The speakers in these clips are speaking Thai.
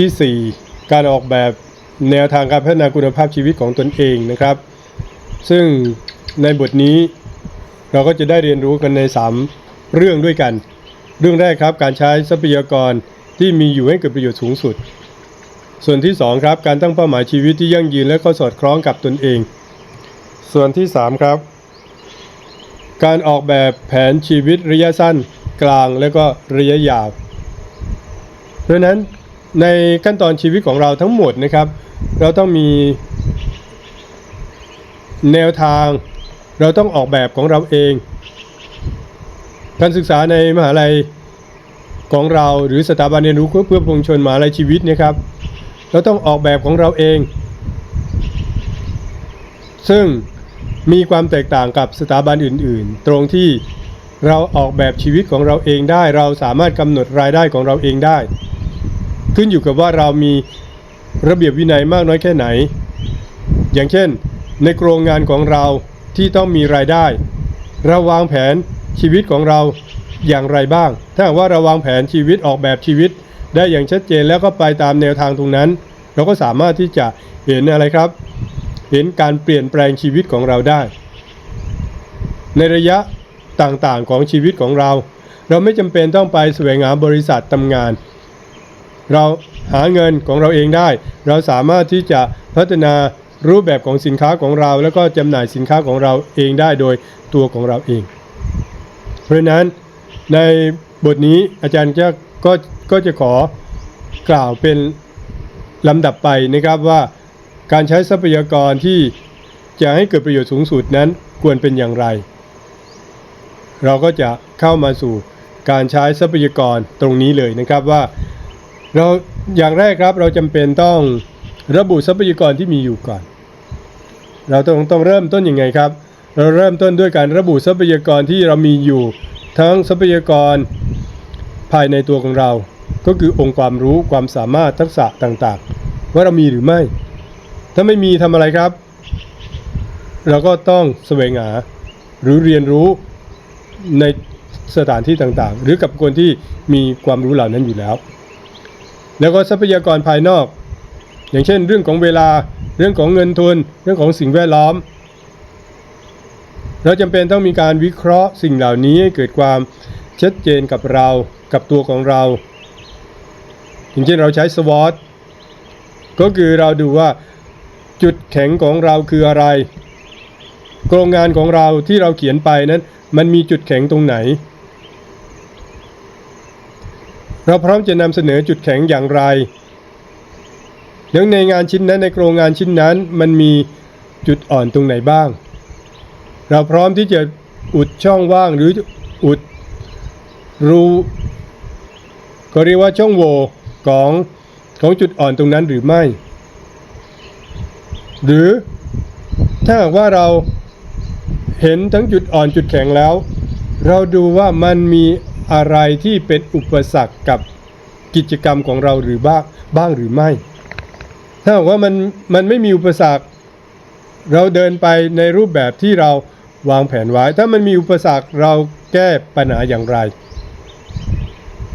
ที่ 4 การออกแบบแนวทางการพัฒนาคุณภาพชีวิตของตนเองนะครับ ซึ่งในบทนี้เราก็จะได้เรียนรู้กันใน 3 เรื่องด้วยกัน เรื่องแรกครับการใช้ทรัพยากรที่มีอยู่ให้เกิดประโยชน์สูงสุด ส่วนที่ 2 ครับ การตั้งเป้าหมายชีวิตที่ยั่งยืนและก็สอดคล้องกับตนเอง ส่วนที่ 3 ครับ การออกแบบแผนชีวิตระยะสั้น กลางและก็ระยะยาว เพราะนั้น ในขั้นตอนชีวิตของเราทั้งหมดนะครับ เราต้องมีแนวทางเราต้องออกแบบของเราเอง การศึกษาในมหาลัยของเราหรือสถาบันเรียนรู้เพื่อปวงชนมหาลัยชีวิตนะครับ เราต้องออกแบบของเราเอง ซึ่งมีความแตกต่างกับสถาบันอื่น ๆ ตรงที่เราออกแบบชีวิตของเราเองได้ เราสามารถกำหนดรายได้ของเราเองได้ ขึ้นอยู่กับว่าเรามีระเบียบวินัยมากน้อยแค่ไหน อย่างเช่น ในโครงงานของเราที่ต้องมีรายได้ เราวางแผนชีวิตของเราอย่างไรบ้าง ถ้าหากว่าเราวางแผนชีวิตออกแบบชีวิต ได้อย่างชัดเจนแล้วก็ไปตามแนวทางตรงนั้น เราก็สามารถที่จะเห็นอะไรครับ เห็นการเปลี่ยนแปลงชีวิตของเราได้ ในระยะต่างๆของชีวิตของเรา เราไม่จำเป็นต้องไปแสวงหาบริษัททำงาน เราหาเงินของเราเองได้ เราสามารถที่จะพัฒนารูปแบบของสินค้าของเรา แล้วก็จำหน่ายสินค้าของเราเองได้โดยตัวของเราเอง เพราะฉะนั้นในบทนี้อาจารย์จะก็ก็จะขอกล่าวเป็นลำดับไปนะครับว่าการใช้ทรัพยากรที่จะให้เกิดประโยชน์สูงสุดนั้นควรเป็นอย่างไร เราก็จะเข้ามาสู่การใช้ทรัพยากรตรงนี้เลยนะครับว่า เราอย่างแรกครับเราจำเป็นต้องระบุทรัพยากรที่มีอยู่ก่อน เราต้องต้องเริ่มต้นยังไงครับ เราเริ่มต้นด้วยการระบุทรัพยากรที่เรามีอยู่ ทั้งทรัพยากรภายในตัวของเรา ก็คือองค์ความรู้ความสามารถทักษะต่างๆ ว่าเรามีหรือไม่ ถ้าไม่มีทำอะไรครับ เราก็ต้องแสวงหาหรือเรียนรู้ในสถานที่ต่างๆ หรือกับคนที่มีความรู้เหล่านั้นอยู่แล้ว แล้วก็ทรัพยากรภายนอก อย่างเช่น เรื่องของเวลา เรื่องของเงินทุน เรื่องของสิ่งแวดล้อม เราจำเป็นต้องมีการวิเคราะห์สิ่งเหล่านี้ให้เกิดความชัดเจนกับเรา กับตัวของเรา อย่างเช่นเราใช้ SWOT ก็คือเราดูว่าจุดแข็งของเราคืออะไร โครงงานของเราที่เราเขียนไปนั้น มันมีจุดแข็งตรงไหน เราพร้อมจะนำเสนอจุดแข็งอย่างไร แล้วในงานชิ้นนั้นในโครงงานชิ้นนั้นมันมีจุดอ่อนตรงไหนบ้าง เราพร้อมที่จะอุดช่องว่างหรืออุดรูก็เรียกว่าช่องโหว่ของของจุดอ่อนตรงนั้นหรือไม่ หรือถ้าหากว่าเราเห็นทั้งจุดอ่อนจุดแข็งแล้ว เราดูว่ามันมี อะไรที่เป็นอุปสรรคกับกิจกรรมของเราหรือบ้างบ้างหรือไม่ ถ้าหากว่ามันมันไม่มีอุปสรรค เราเดินไปในรูปแบบที่เราวางแผนไว้ ถ้ามันมีอุปสรรคเราแก้ปัญหาอย่างไร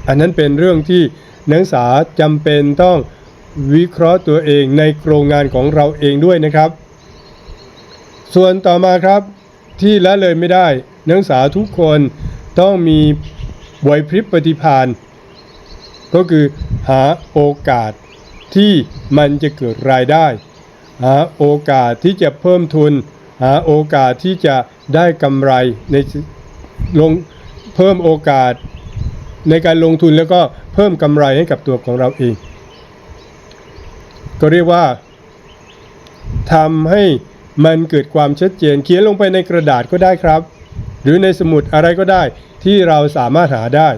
อันนั้นเป็นเรื่องที่นักศึกษาจำเป็นต้องวิเคราะห์ตัวเองในโครงงานของเราเองด้วยนะครับ ส่วนต่อมาครับที่ละเลยไม่ได้ นักศึกษาทุกคนต้องมี ไหวพริบปฏิภาณก็คือหาโอกาสที่มันจะเกิดรายได้ หาโอกาสที่จะเพิ่มทุน หาโอกาสที่จะได้กำไรในลงเพิ่มโอกาสในการลงทุนแล้วก็เพิ่มกำไรให้กับตัวของเราเอง ก็เรียกว่าทำให้มันเกิดความชัดเจนเขียนลงไปในกระดาษก็ได้ครับ หรือในสมุดอะไรก็ได้ ที่เราสามารถหาได้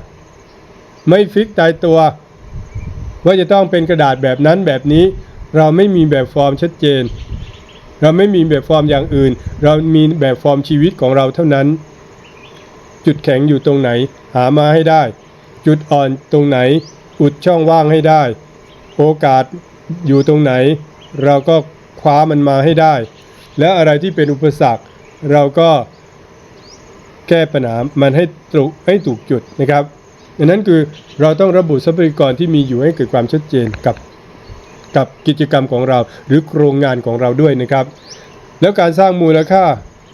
ไม่ฟิกตายตัว ว่าจะต้องเป็นกระดาษแบบนั้นแบบนี้ เราไม่มีแบบฟอร์มชัดเจน เราไม่มีแบบฟอร์มอย่างอื่น เรามีแบบฟอร์มชีวิตของเราเท่านั้น จุดแข็งอยู่ตรงไหน หามาให้ได้ จุดอ่อนตรงไหน อุดช่องว่างให้ได้ โอกาสอยู่ตรงไหน เราก็คว้ามันมาให้ได้ และอะไรที่เป็นอุปสรรค เราก็ แก้ปัญหามันให้ตรุให้ถูกจุดนะครับดังนั้นคือเราต้องระบุทรัพยากรที่มีอยู่ให้เกิดความชัดเจนกับกับกิจกรรมของเรา หรือโครงงานของเราด้วยนะครับ แล้วการสร้างมูลค่า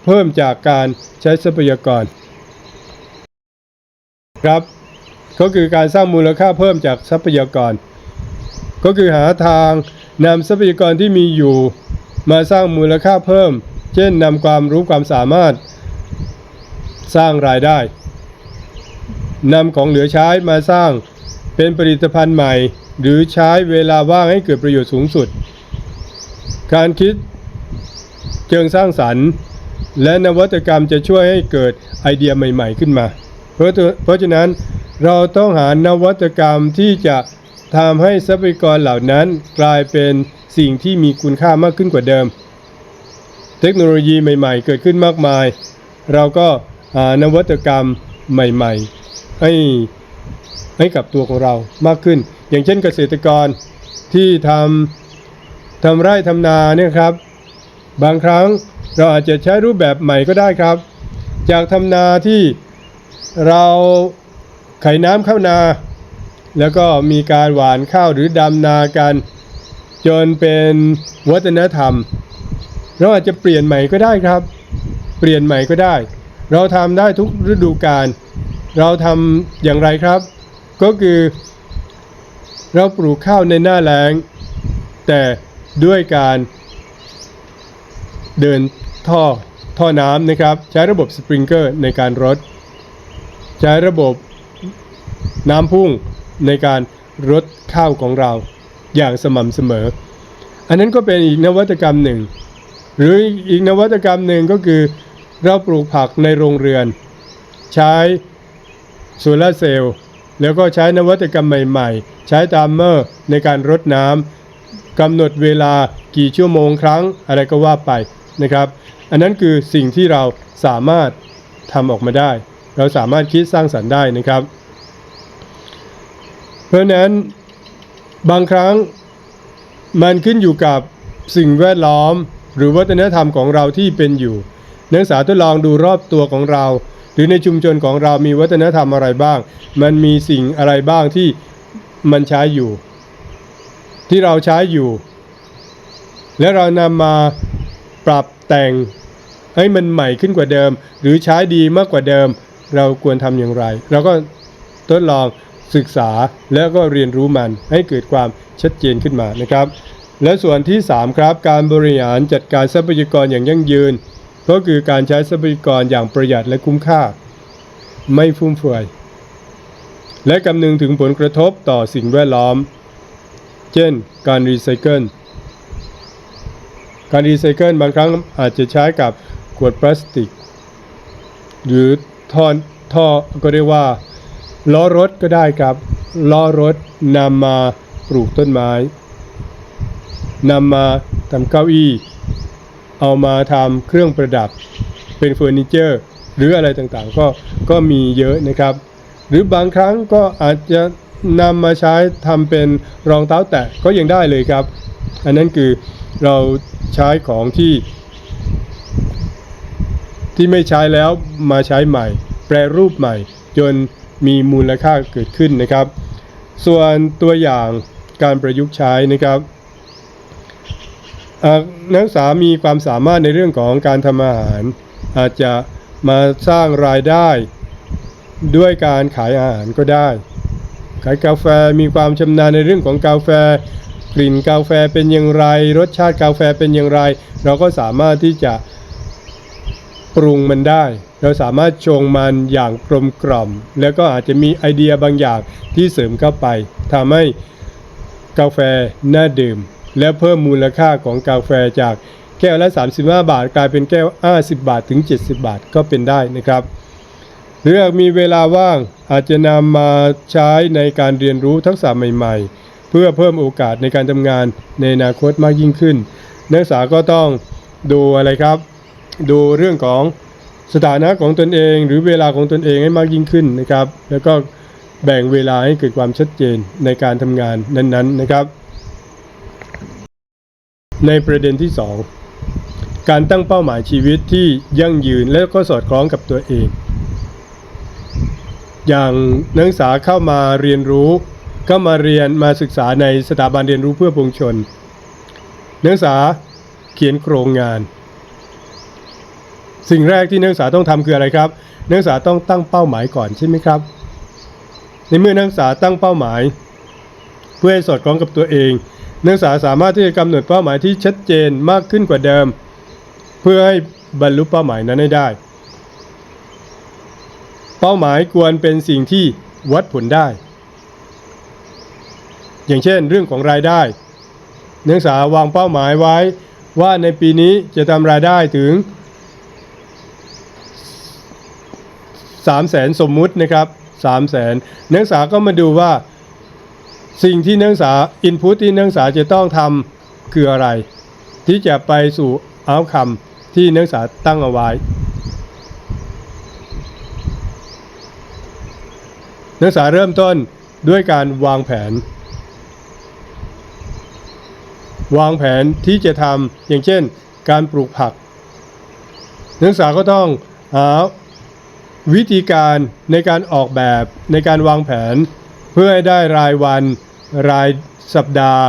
เพิ่มจากการใช้ทรัพยากรครับก็คือการสร้างมูลค่าเพิ่มจากทรัพยากร ก็คือหาทางนำทรัพยากรที่มีอยู่ มาสร้างมูลค่าเพิ่ม เช่นนำความรู้ความสามารถ สร้างรายได้นำของเหลือใช้มาสร้างเป็นผลิตภัณฑ์ใหม่ หรือใช้เวลาว่างให้เกิดประโยชน์สูงสุด การคิดเชิงสร้างสรรค์ และนวัตกรรมจะช่วยให้เกิดไอเดียใหม่ ๆ ขึ้นมา เพราะเพราะฉะนั้นเราต้องหานวัตกรรมที่จะทำให้ทรัพยากรเหล่านั้นกลายเป็นสิ่งที่มีคุณค่ามากขึ้นกว่าเดิม เทคโนโลยีใหม่ ๆ เกิดขึ้นมากมาย เราก็ นวัตกรรมใหม่ๆ ให้ให้กับตัวของเรามากขึ้น อย่างเช่นเกษตรกรที่ทำทำไร่ทำนาเนี่ยครับ บางครั้งเราอาจจะใช้รูปแบบใหม่ก็ได้ครับ จากทำนาที่เราไขน้ำเข้านา แล้วก็มีการหวานข้าวหรือดำนากัน จนเป็นวัฒนธรรม เราอาจจะเปลี่ยนใหม่ก็ได้ครับ เปลี่ยนใหม่ก็ได้ เราทำได้ทุกฤดูกาลเราทำอย่างไรครับ ก็คือ เราปลูกข้าวในหน้าแล้ง แต่ด้วยการ เดินท่อท่อน้ำนะครับ ใช้ระบบสปริงเกอร์ในการรด ใช้ระบบน้ำพุ่งในการรดข้าวของเราอย่างสม่ำเสมอ อันนั้นก็เป็นอีกนวัตกรรมหนึ่ง หรืออีกนวัตกรรมหนึ่งก็คือ เราปลูกผักในโรงเรือน ใช้โซลาเซลล์แล้วก็ใช้นวัตกรรมใหม่ๆ ใช้ตามเมอร์ในการรดน้ำกำหนดเวลากี่ชั่วโมงครั้งอะไรก็ว่าไปนะครับ อันนั้นคือสิ่งที่เราสามารถทำออกมาได้ เราสามารถคิดสร้างสรรค์ได้นะครับ เพราะนั้นบางครั้งมันขึ้นอยู่กับสิ่งแวดล้อม หรือวัฒนธรรมของเราที่เป็นอยู่ นักศึกษาทดลองดูรอบตัวของเรา หรือในชุมชนของเรามีวัฒนธรรมอะไรบ้าง มันมีสิ่งอะไรบ้างที่มันใช้อยู่ ที่เราใช้อยู่ และเรานำมาปรับแต่งให้มันใหม่ขึ้นกว่าเดิม หรือใช้ดีมากกว่าเดิม เราควรทำอย่างไรเราก็ทดลองศึกษาแล้วก็เรียนรู้มันให้เกิดความชัดเจนขึ้นมานะครับ และส่วนที่ 3 ครับ การบริหารจัดการทรัพยากรอย่างยั่งยืน ก็คือการใช้ทรัพยากรอย่างประหยัดและคุ้มค่า ไม่ฟุ่มเฟือย และคำนึงถึงผลกระทบต่อสิ่งแวดล้อม เช่น การรีไซเคิล การรีไซเคิลบางครั้งอาจจะใช้กับขวดพลาสติก หรือท่อท่อก็เรียกว่า ล้อรถก็ได้ครับ ล้อรถนำมาปลูกต้นไม้นำมาทำเก้าอี้ เอามาทำเครื่องประดับเป็นเฟอร์นิเจอร์หรืออะไรต่างๆ ก็ก็มีเยอะนะครับ หรือบางครั้งก็อาจจะนำมาใช้ทำเป็นรองเท้าแตะก็ยังได้เลยครับ อันนั้นคือเราใช้ของที่ ที่ไม่ใช้แล้วมาใช้ใหม่ แปรรูปใหม่ จนมีมูลค่าเกิดขึ้นนะครับ ส่วนตัวอย่างการประยุกต์ใช้นะครับ นักศึกษามีความสามารถในเรื่องของการทำอาหาร อาจจะมาสร้างรายได้ด้วยการขายอาหารก็ได้ ขายกาแฟมีความชำนาญในเรื่องของกาแฟ กลิ่นกาแฟเป็นอย่างไร รสชาติกาแฟเป็นอย่างไร เราก็สามารถที่จะปรุงมันได้ เราสามารถชงมันอย่างกลมกล่อม แล้วก็อาจจะมีไอเดียบางอย่างที่เสริมเข้าไปทำให้กาแฟน่าดื่ม และเพิ่มมูลค่าของกาแฟจากแก้วละ 35 บาท กลายเป็นแก้ว 50 บาทถึง 70 บาทก็เป็นได้นะครับ หรือหากมีเวลาว่างอาจจะนำมาใช้ในการเรียนรู้ทักษะใหม่ ๆ เพื่อเพิ่มโอกาสในการทำงานในอนาคตมากยิ่งขึ้น นักศึกษาก็ต้องดูอะไรครับ ดูเรื่องของสถานะของตนเอง หรือเวลาของตนเองให้มากยิ่งขึ้นนะครับ แล้วก็แบ่งเวลาให้เกิดความชัดเจนในการทำงานนั้นๆนะครับ ในประเด็นที่ 2 การตั้งเป้าหมายชีวิตที่ยั่งยืนและก็สอดคล้องกับตัวเอง อย่างนักศึกษาเข้ามาเรียนรู้ก็มาเรียนมาศึกษาในสถาบันเรียนรู้เพื่อปวงชน นักศึกษาเขียนโครงงาน สิ่งแรกที่นักศึกษาต้องทำคืออะไรครับ นักศึกษาต้องตั้งเป้าหมายก่อนใช่ไหมครับ ในเมื่อนักศึกษาตั้งเป้าหมาย เพื่อให้สอดคล้องกับตัวเอง นักศึกษาสามารถที่จะกำหนดเป้าหมายที่ชัดเจนมากขึ้นกว่าเดิม เพื่อให้บรรลุเป้าหมายนั้นให้ได้ เป้าหมายควรเป็นสิ่งที่วัดผลได้ อย่างเช่น เรื่องของรายได้ นักศึกษาวางเป้าหมายไว้ว่าในปีนี้จะทำรายได้ถึง3 0 0แสนสมมุตินะครับ3 0 0แสนนักศึกษาก็มาดูว่า สิ่งที่นักศึกษาอินพุตที่นักศึกษาจะต้องทำคืออะไร ที่จะไปสู่เอาคำที่นักศึกษาตั้งเอาไว้ นักศึกษาเริ่มต้นด้วยการวางแผน วางแผนที่จะทำอย่างเช่น การปลูกผัก นักศึกษาก็ต้องหาวิธีการในการออกแบบในการวางแผนเพื่อให้ได้รายวัน รายสัปดาห์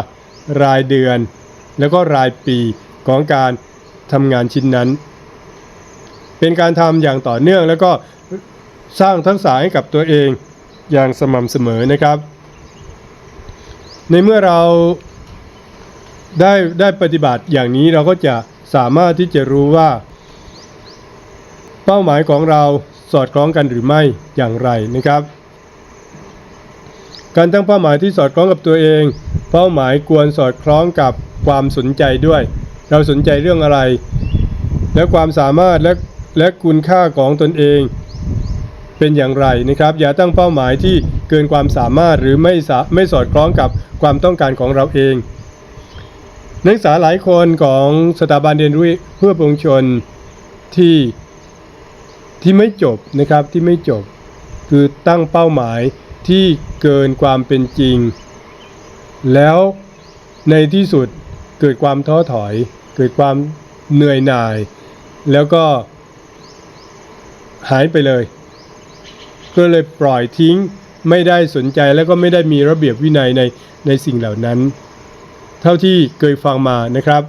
รายเดือน แล้วก็รายปีของการทำงานชิ้นนั้น เป็นการทำอย่างต่อเนื่องแล้วก็สร้างทักษะให้กับตัวเองอย่างสม่ำเสมอนะครับ ในเมื่อเราได้ได้ปฏิบัติอย่างนี้เราก็จะสามารถที่จะรู้ว่า เป้าหมายของเราสอดคล้องกันหรือไม่อย่างไรนะครับ การตั้งเป้าหมายที่สอดคล้องกับตัวเอง เป้าหมายควรสอดคล้องกับความสนใจด้วย เราสนใจเรื่องอะไร และความสามารถและและคุณค่าของตนเอง เป็นอย่างไรนะครับ อย่าตั้งเป้าหมายที่เกินความสามารถหรือไม่ไม่สอดคล้องกับความต้องการของเราเอง นักศึกษาหลายคนของสถาบันเรียนรู้เพื่อปวงชนที่ที่ไม่จบนะครับที่ไม่จบคือตั้งเป้าหมาย ที่เกินความเป็นจริง แล้วในที่สุดเกิดความท้อถอย เกิดความเหนื่อยหน่าย แล้วก็หายไปเลย ก็เลยปล่อยทิ้งไม่ได้สนใจแล้วก็ไม่ได้มีระเบียบวินัยในในสิ่งเหล่านั้น เท่าที่เคยฟังมานะครับ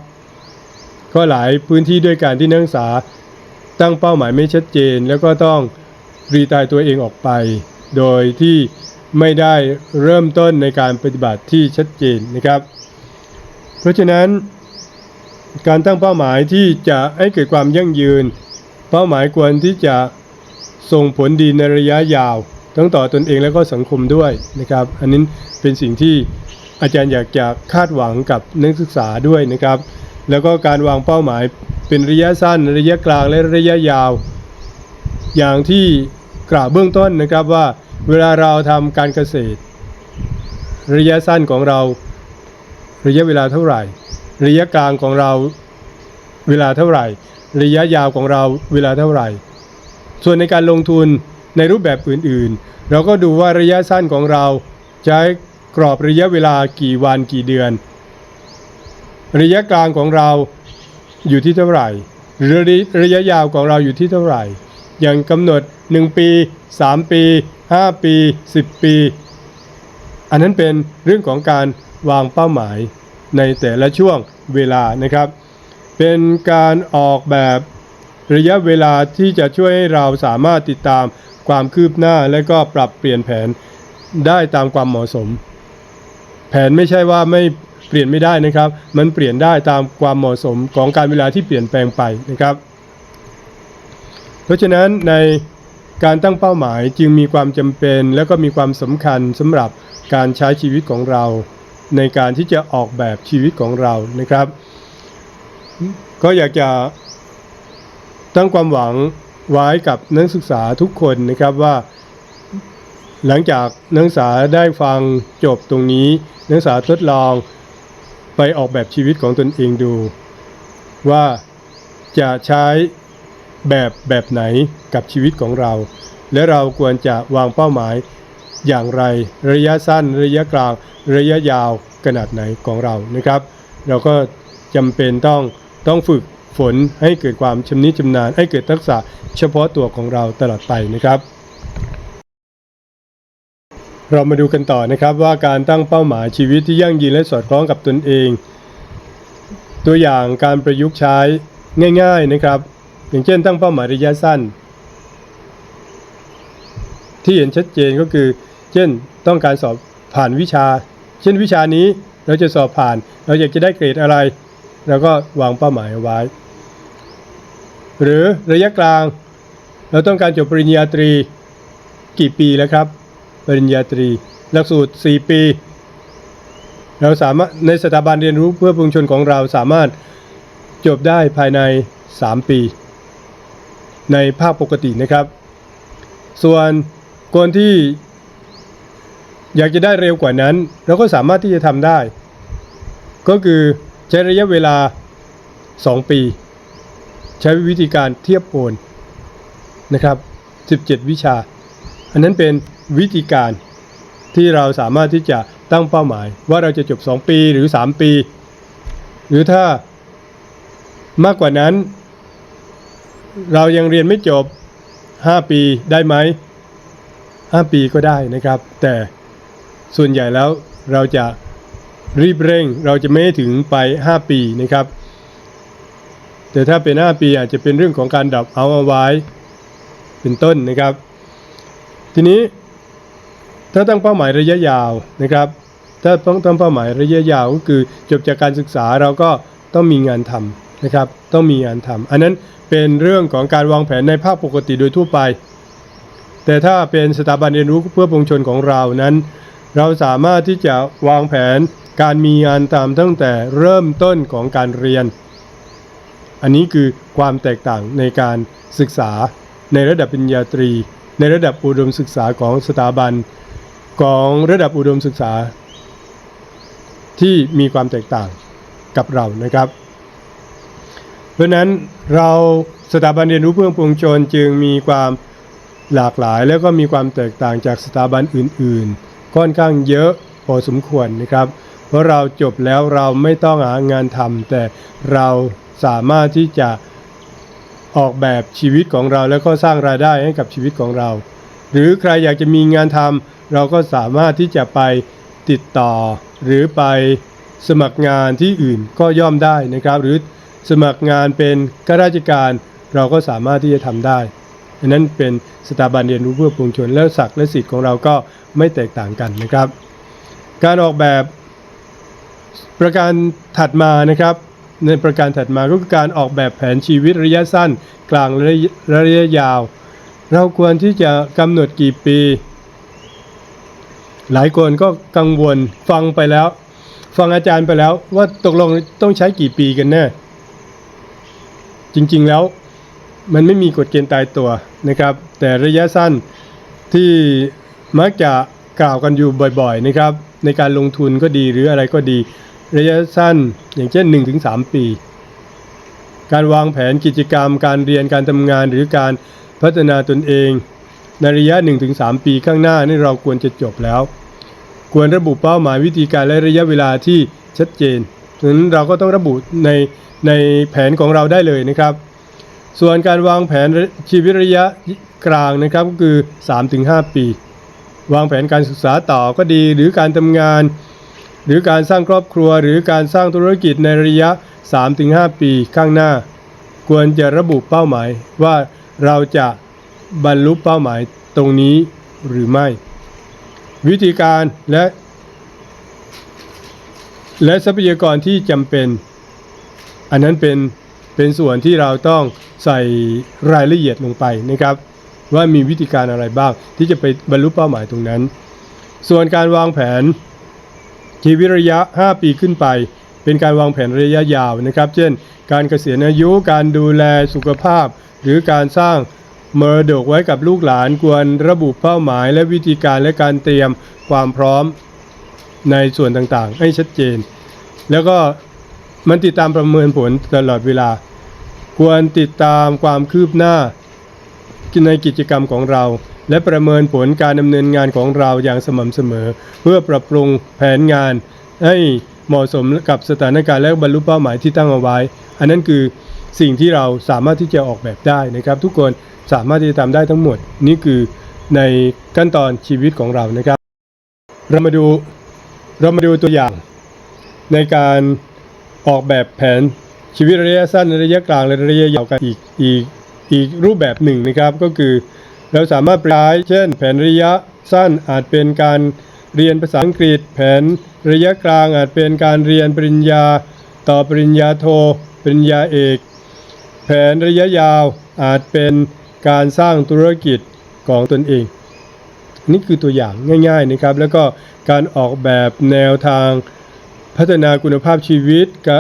ก็หลายพื้นที่ด้วยการที่นักศึกษาตั้งเป้าหมายไม่ชัดเจน แล้วก็ต้องรีตายตัวเองออกไป โดยที่ไม่ได้เริ่มต้นในการปฏิบัติที่ชัดเจนนะครับ เพราะฉะนั้น การตั้งเป้าหมายที่จะให้เกิดความยั่งยืน เป้าหมายควรที่จะส่งผลดีในระยะยาว ทั้งต่อตนเองและก็สังคมด้วยนะครับ อันนี้เป็นสิ่งที่อาจารย์อยากจะคาดหวังกับนักศึกษาด้วยนะครับ แล้วก็การวางเป้าหมายเป็นระยะสั้น ระยะกลางและระยะยาว อย่างที่ กล่าวเบื้องต้นนะครับว่าเวลาเราทำการเกษตร ระยะสั้นของเราระยะเวลาเท่าไหร่ ระยะกลางของเราเวลาเท่าไหร่ ระยะยาวของเราเวลาเท่าไหร่ ส่วนในการลงทุนในรูปแบบอื่นๆ เราก็ดูว่าระยะสั้นของเราใช้กรอบระยะเวลากี่วันกี่เดือน ระยะกลางของเราอยู่ที่เท่าไหร่ ระยะยาวของเราอยู่ที่เท่าไหร่ อย่างกำหนด 1 ปี 3 ปี 5 ปี 10 ปี อันนั้นเป็นเรื่องของการวางเป้าหมายในแต่ละช่วงเวลานะครับ เป็นการออกแบบระยะเวลาที่จะช่วยให้เราสามารถติดตามความคืบหน้าและก็ปรับเปลี่ยนแผนได้ตามความเหมาะสม แผนไม่ใช่ว่าไม่เปลี่ยนไม่ได้นะครับ มันเปลี่ยนได้ตามความเหมาะสมของการเวลาที่เปลี่ยนแปลงไปนะครับ เพราะฉะนั้นในการตั้งเป้าหมายจึงมีความจำเป็น และก็มีความสำคัญสำหรับการใช้ชีวิตของเรา ในการที่จะออกแบบชีวิตของเรานะครับ ก็อยากจะตั้งความหวังไว้กับนักศึกษาทุกคนนะครับว่า หลังจากนักศึกษาได้ฟังจบตรงนี้ นักศึกษาทดลองไปออกแบบชีวิตของตนเองดู ว่าจะใช้ แบบแบบไหนกับชีวิตของเรา และเราควรจะวางเป้าหมายอย่างไรระยะสั้นระยะกลางระยะยาวขนาดไหนของเรานะครับ เราก็จำเป็นต้องต้องฝึกฝนให้เกิดความชำนิชำนาญให้เกิดทักษะเฉพาะตัวของเราตลอดไปนะครับ เรามาดูกันต่อนะครับว่าการตั้งเป้าหมายชีวิตที่ยั่งยืนและสอดคล้องกับตนเอง ตัวอย่างการประยุกต์ใช้ง่าย ๆนะครับ อย่างเช่นตั้งเป้าหมายระยะสั้น ที่เห็นชัดเจนก็คือ เช่นต้องการสอบผ่านวิชา เช่นวิชานี้เราจะสอบผ่าน เราอยากจะได้เกรดอะไรเราก็วางเป้าหมายเอาไว้ หรือระยะกลาง เราต้องการจบปริญญาตรีกี่ปีแล้วครับ ปริญญาตรี หลักสูตร 4 ปี เราสามารถในสถาบันเรียนรู้เพื่อปวงชนของเราสามารถจบได้ภายใน 3 ปี ในภาคปกตินะครับ ส่วนคนที่อยากจะได้เร็วกว่านั้น เราก็สามารถที่จะทำได้ ก็คือใช้ระยะเวลา 2 ปี ใช้วิธีการเทียบโอนนะครับ 17 วิชา อันนั้นเป็นวิธีการที่เราสามารถที่จะตั้งเป้าหมาย ว่าเราจะจบ 2 ปีหรือ 3 ปี หรือถ้ามากกว่านั้น เรายังเรียนไม่จบ 5 ปีได้ไหม 5 ปีก็ได้นะครับ แต่ส่วนใหญ่แล้วเราจะรีบเร่งเราจะไม่ให้ถึงไป 5 ปีนะครับ แต่ถ้าเป็น 5 ปีอาจจะเป็นเรื่องของการดับเอาเอาไว้ เป็นต้นนะครับ ทีนี้ถ้าตั้งเป้าหมายระยะยาวนะครับ ถ้าต้องตั้งเป้าหมายระยะยาวก็คือจบจากการศึกษาเราก็ต้องมีงานทำ นะครับ ต้องมีงานทำอันนั้นเป็นเรื่องของการวางแผนในภาคปกติโดยทั่วไป แต่ถ้าเป็นสถาบันเรียนรู้เพื่อปวงชนของเรานั้น เราสามารถที่จะวางแผนการมีงานทำตั้งแต่เริ่มต้นของการเรียน อันนี้คือความแตกต่างในการศึกษาในระดับปริญญาตรี ในระดับอุดมศึกษาของสถาบันของระดับอุดมศึกษาที่มีความแตกต่างกับเรานะครับ ราะนั้นเราสถาบันเรียนรู้เพื่อปวงชนจึงมีความหลากหลาย แล้วก็มีความแตกต่างจากสถาบันอื่น ๆ ค่อนข้างเยอะพอสมควรนะครับ เพราะเราจบแล้วเราไม่ต้องหางานทำแต่เราสามารถที่จะออกแบบชีวิตของเราแล้วก็สร้างรายได้ให้กับชีวิตของเรา หรือใครอยากจะมีงานทำเราก็สามารถที่จะไปติดต่อ หรือไปสมัครงานที่อื่นก็ย่อมได้นะครับ หรือ สมัครงานเป็นข้าราชการเราก็สามารถที่จะทำได้อันนั้นเป็นสถาบันเรียนรู้เพื่อปวงชน และศักดิ์และสิทธิ์ของเราก็ไม่แตกต่างกันนะครับ การออกแบบประการถัดมานะครับ ในประการถัดมาก็คือการออกแบบแผนชีวิตระยะสั้น กลางและระยะยาว เราควรที่จะกำหนดกี่ปี หลายคนก็กังวลฟังไปแล้ว ฟังอาจารย์ไปแล้วว่าตกลงต้องใช้กี่ปีกันแน่ จริง ๆ แล้วมันไม่มีกฎเกณฑ์ตายตัวนะครับ แต่ระยะสั้นที่มักจะกล่าวกันอยู่บ่อยๆนะครับ ในการลงทุนก็ดีหรืออะไรก็ดี ระยะสั้นอย่างเช่น 1-3 ปี การวางแผนกิจกรรม การเรียนการทำงานหรือการพัฒนาตนเอง ในระยะ 1-3 ปีข้างหน้านี่เราควรจะจบแล้ว ควรระบุเป้าหมายวิธีการและระยะเวลาที่ชัดเจน ฉะนั้นเราก็ต้องระบุในในแผนของเราได้เลยนะครับ ส่วนการวางแผนชีวิตระยะกลางนะครับก็คือ 3-5 ปี วางแผนการศึกษาต่อก็ดีหรือการทำงาน หรือการสร้างครอบครัว หรือการสร้างธุรกิจในระยะ 3-5 ปีข้างหน้า ควรจะระบุเป้าหมายว่าเราจะบรรลุเป้าหมายตรงนี้หรือไม่ วิธีการและ และทรัพยากรที่จำเป็น อันนั้นเป็นเป็นส่วนที่เราต้องใส่รายละเอียดลงไปนะครับ ว่ามีวิธีการอะไรบ้าง ที่จะไปบรรลุเป้าหมายตรงนั้น ส่วนการวางแผนชีวิตระยะ 5 ปีขึ้นไป เป็นการวางแผนระยะยาวนะครับ เช่น การเกษียณอายุการดูแลสุขภาพ หรือการสร้างมรดกไว้กับลูกหลานควรระบุเป้าหมายและวิธีการและการเตรียมความพร้อมในส่วนต่างๆ ให้ชัดเจน แล้วก็มันติดตามประเมินผลตลอดเวลา ควรติดตามความคืบหน้าในกิจกรรมของเรา และประเมินผลการดำเนินงานของเราอย่างสม่ำเสมอ เพื่อปรับปรุงแผนงานให้เหมาะสมกับสถานการณ์และบรรลุเป้าหมายที่ตั้งเอาไว้ อันนั้นคือสิ่งที่เราสามารถที่จะออกแบบได้นะครับ ทุกคนสามารถที่จะทำได้ทั้งหมด นี่คือในขั้นตอนชีวิตของเรานะครับ เรามาดูเรามาดูตัวอย่าง ในการออกแบบแผนชีวิตระยะสั้นระยะกลางและระยะยาวกันอีกอีกอีกรูปแบบหนึ่งนะครับก็คือ เราสามารถใช้เช่น แผนระยะสั้นอาจเป็นการเรียนภาษาอังกฤษ แผนระยะกลางอาจเป็นการเรียนปริญญา ต่อปริญญาโท ปริญญาเอก แผนระยะยาวอาจเป็นการสร้างธุรกิจของตนเอง นี่คือตัวอย่างง่าย ๆนะครับ แล้วก็การออกแบบแนวทาง พัฒนาคุณภาพชีวิตก็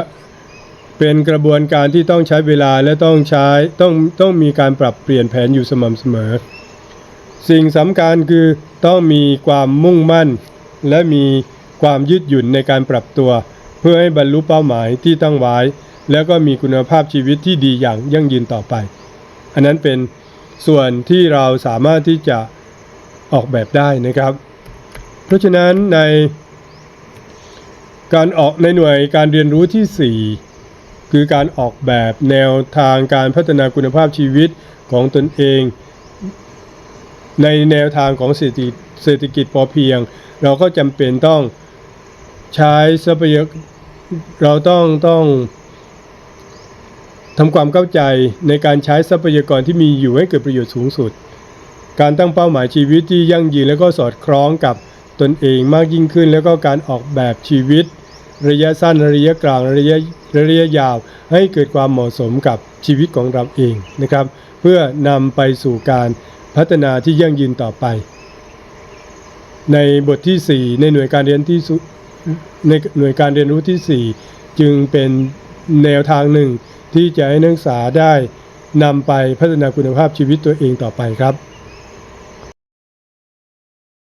เป็นกระบวนการที่ต้องใช้เวลาและต้องใช้ต้องต้องมีการปรับเปลี่ยนแผนอยู่สม่ำเสมอ สิ่งสำคัญคือต้องมีความมุ่งมั่น และมีความยืดหยุ่นในการปรับตัว เพื่อให้บรรลุเป้าหมายที่ตั้งไว้ แล้วก็มีคุณภาพชีวิตที่ดีอย่างยั่งยืนต่อไป อันนั้นเป็นส่วนที่เราสามารถที่จะออกแบบได้นะครับ เพราะฉะนั้นใน การออกในหน่วยการเรียนรู้ที่ 4 คือการออกแบบแนวทางการพัฒนาคุณภาพชีวิตของตนเอง ในแนวทางของเศรษฐกิจพอเพียง เราก็จำเป็นต้องใช้ทรัพยากรเราต้องต้องทำความเข้าใจในการใช้ทรัพยากรที่มีอยู่ให้เกิดประโยชน์สูงสุด การตั้งเป้าหมายชีวิตที่ยั่งยืนแล้วก็สอดคล้องกับตนเองมากยิ่งขึ้น แล้วก็การออกแบบชีวิต ระยะสั้นระยะกลางระยะระยะยาว ให้เกิดความเหมาะสมกับชีวิตของเราเองนะครับ เพื่อนำไปสู่การพัฒนาที่ยั่งยืนต่อไป ในบทที่ 4 ในหน่วยการเรียนที่ในหน่วยการเรียนรู้ที่ 4 จึงเป็นแนวทางหนึ่งที่จะให้นักศึกษาได้นำไปพัฒนาคุณภาพชีวิตตัวเองต่อไปครับ